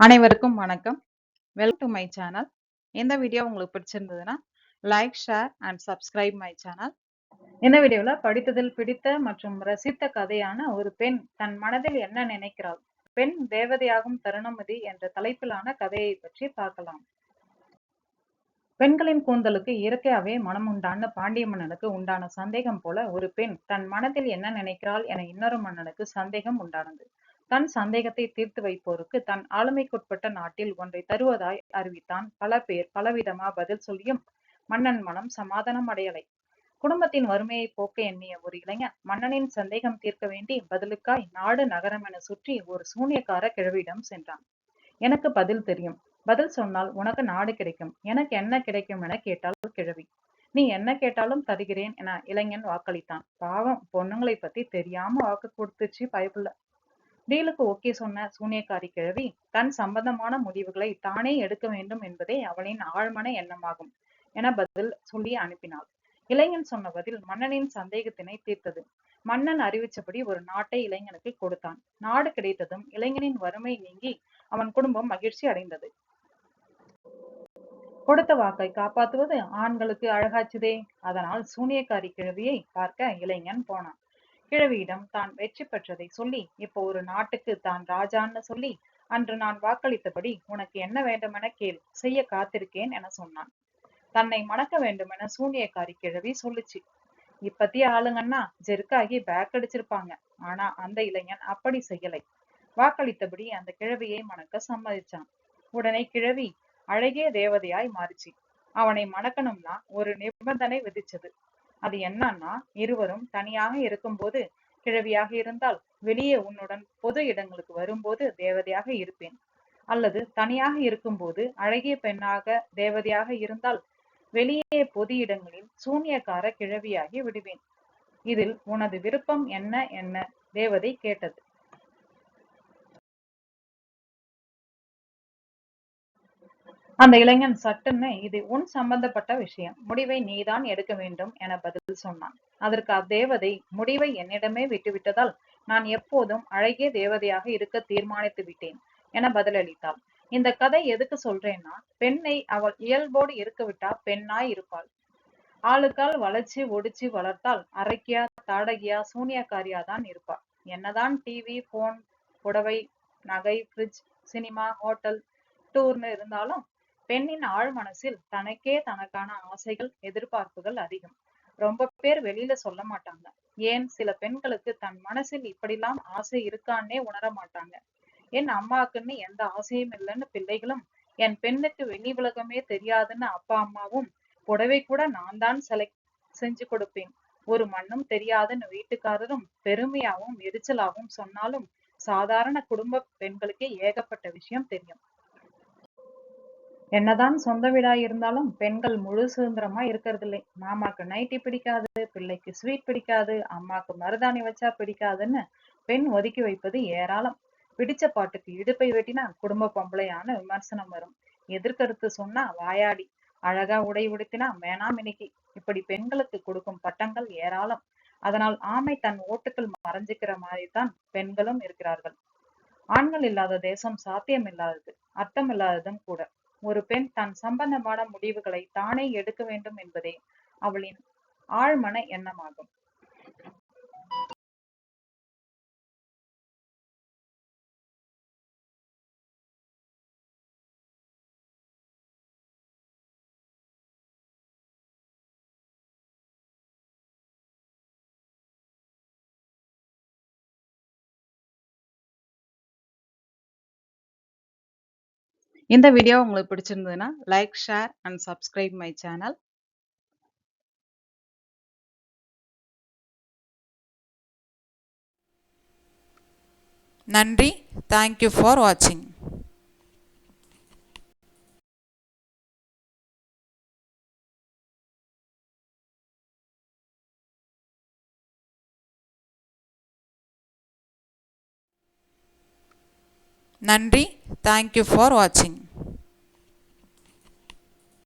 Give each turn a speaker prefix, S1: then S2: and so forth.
S1: அனைவருக்கும் வணக்கம். Welcome to my channel இந்த வீடியோ உங்களுக்கு பிடிச்சிருந்ததுன்னா like share and subscribe my channel இந்த வீடியோவில் படித்ததில் பிடித்த மற்றும் ரசித்த கதையான ஒரு பெண் தன் மனதில் என்ன நினைக்கிறாள்? பெண் தேவதையாகும் தருணமதி என்ற தலைப்பிலான கதையை பற்றி பார்க்கலாம். பெண்களின் கூந்தலுக்கு இயற்கையாகவே மனம் உண்டான பாண்டிய மன்னனுக்கு உண்டான சந்தேகம் போல ஒரு பெண் தன் மனதில் என்ன நினைக்கிறாள் என இன்னொரு மன்னனுக்கு சந்தேகம் உண்டானது. தன் சந்தேகத்தை தீர்த்து வைப்போருக்கு தன் ஆளுமைக்குட்பட்ட நாட்டில் ஒன்றை தருவதாய் அறிவித்தான். பல பேர் பலவிதமா பதில் சொல்லியும் மன்னன் மனம் சமாதானம் அடையலை. குடும்பத்தின் வறுமையை போக்க எண்ணிய ஒரு இளைஞன் மன்னனின் சந்தேகம் தீர்க்க வேண்டி பதிலுக்காய் நாடு நகரம் என சுற்றி ஒரு சூனியக்கார கிழவியிடம் சென்றான். எனக்கு பதில் தெரியும். பதில் சொன்னால் உனக்கு நாடு கிடைக்கும். எனக்கு என்ன கிடைக்கும் என கேட்டால் கிழவி. நீ என்ன கேட்டாலும் தருகிறேன் என இளைஞன் வாக்களித்தான். பாவம் பொண்ணுங்களை பத்தி தெரியாம வாக்கு கொடுத்துச்சு பயப்புள்ள டீலுக்கு ஓகே சொன்ன சூனியக்காரி கிழவி தன் சம்பந்தமான முடிவுகளை தானே எடுக்க வேண்டும் என்பதே அவளின் ஆழ்மன எண்ணமாகும் என பதில் சொல்லி அனுப்பினாள். இளைஞன் சொன்ன பதில் மன்னனின் சந்தேகத்தினை தீர்த்தது. மன்னன் அறிவிச்சபடி ஒரு நாட்டை இளைஞனுக்கு கொடுத்தான். நாடு கிடைத்ததும் இளைஞனின் வறுமை நீங்கி அவன் குடும்பம் மகிழ்ச்சி அடைந்தது. கொடுத்த வாக்கை காப்பாற்றுவது ஆண்களுக்கு அழகாச்சுதே. அதனால் சூனியக்காரி கிழவியை பார்க்க இளைஞன் போனான். கிழவியிடம் தான் வெற்றி பெற்றதை சொல்லி இப்போ ஒரு நாட்டுக்கு தான் ராஜான்னு சொல்லி அன்று நான் வாக்களித்தபடி உனக்கு என்ன வேண்டுமென கேள் செய்ய காத்திருக்கேன் என சொன்னான். தன்னை மணக்க வேண்டுமென சூனியக்காரி கிழவி சொல்லுச்சு. இப்பத்திய ஆளுங்கன்னா ஜெருக்காகி பேக் அடிச்சிருப்பாங்க. ஆனா அந்த இளைஞன் அப்படி செய்யலை. வாக்களித்தபடி அந்த கிழவியை மணக்க சம்மதிச்சான். உடனே கிழவி அழகிய தேவதையாய் மாறிச்சு. அவனை மணக்கணும்னா ஒரு நிபந்தனை விதிச்சது. அது என்னன்னா இருவரும் தனியாக இருக்கும்போது கிழவியாக இருந்தால் வெளியே உன்னுடன் பொது இடங்களுக்கு வரும்போது தேவதையாக இருப்பேன். அல்லது தனியாக இருக்கும்போது அழகிய பெண்ணாக தேவதையாக இருந்தால் வெளியே பொது இடங்களில் சூனியக்கார கிழவியாகி விடுவேன். இதில் உனது விருப்பம் என்ன என்ன? தேவதை கேட்டது. அந்த இளைஞன் சட்டுன்னு இது உன் சம்பந்தப்பட்ட விஷயம் முடிவை நீதான் எடுக்க வேண்டும் என பதில் சொன்னான். அதற்கு அத்தேவதை முடிவை என்னிடமே விட்டுவிட்டதால் நான் எப்போதும் அழகிய தேவதையாக இருக்க தீர்மானித்து விட்டேன் என பதிலளித்தாள். இந்த கதை எதுக்கு சொல்றேன்னா பெண்ணை அவள் இயல்போடு இருக்க விட்டா பெண்ணாய் இருப்பாள். ஆளுக்கால் வளர்ச்சி ஒடிச்சு வளர்த்தால் அரைக்கியா தாடகியா சூனியக்காரியா தான் இருப்பாள். என்னதான் டிவி போன் புடவை நகை ஃப்ரிட்ஜ் சினிமா ஹோட்டல் டூர்னு இருந்தாலும் பெண்ணின் ஆழ் மனசில் தனக்கே தனக்கான ஆசைகள் எதிர்பார்ப்புகள் அதிகம். ரொம்ப பேர் வெளியில சொல்ல மாட்டாங்க. ஏன்? சில பெண்களுக்கு தன் மனசில் இப்படிலாம் ஆசை இருக்கான்னே உணர மாட்டாங்க. என் அம்மாக்குன்னு எந்த ஆசையும் இல்லைன்னு பிள்ளைகளும் என் பெண்ணுக்கு வெளி உலகமே தெரியாதுன்னு அப்பா அம்மாவும் புடவை கூட நான் தான் செலக்ட் செஞ்சு கொடுப்பேன். ஒரு மண்ணும் தெரியாதுன்னு வீட்டுக்காரரும் பெருமையாவும் எரிச்சலாவும் சொன்னாலும் சாதாரண குடும்ப பெண்களுக்கே ஏகப்பட்ட விஷயம் தெரியும். என்னதான் சொந்த வீடா இருந்தாலும் பெண்கள் முழு சுதந்திரமா இருக்கிறது இல்லை மாமாக்கு நைட்டி பிடிக்காது பிள்ளைக்கு ஸ்வீட் பிடிக்காது அம்மாக்கு மருதாணி வச்சா பிடிக்காதுன்னு பெண் ஒதுக்கி வைப்பது ஏராளம். பிடிச்ச பாட்டுக்கு இடுப்பை வெட்டினா குடும்ப பொம்பளையான விமர்சனம் வரும். எதிர்கருத்து சொன்னா வாயாடி அழகா உடை உடுத்தினா மேனாம் இன்னைக்கு. இப்படி பெண்களுக்கு கொடுக்கும் பட்டங்கள் ஏராளம். அதனால் ஆமை தன் ஓட்டுக்கள் மறைஞ்சுக்கிற மாதிரி தான் பெண்களும் இருக்கிறார்கள். ஆண்கள் இல்லாத தேசம் சாத்தியம் இல்லாதது அர்த்தம் இல்லாததும் கூட. ஒரு பெண் தன் சம்பந்தமான முடிவுகளை தானே எடுக்க வேண்டும் என்பதே அவளின் ஆழ்மன எண்ணமாகும். இந்த வீடியோ உங்களுக்கு பிடிச்சிருந்ததுன்னா like share and subscribe my channel
S2: நன்றி. தேங்க்யூ ஃபார் வாட்சிங் நன்றி தேங்க்யூ ஃபார் வாட்சிங்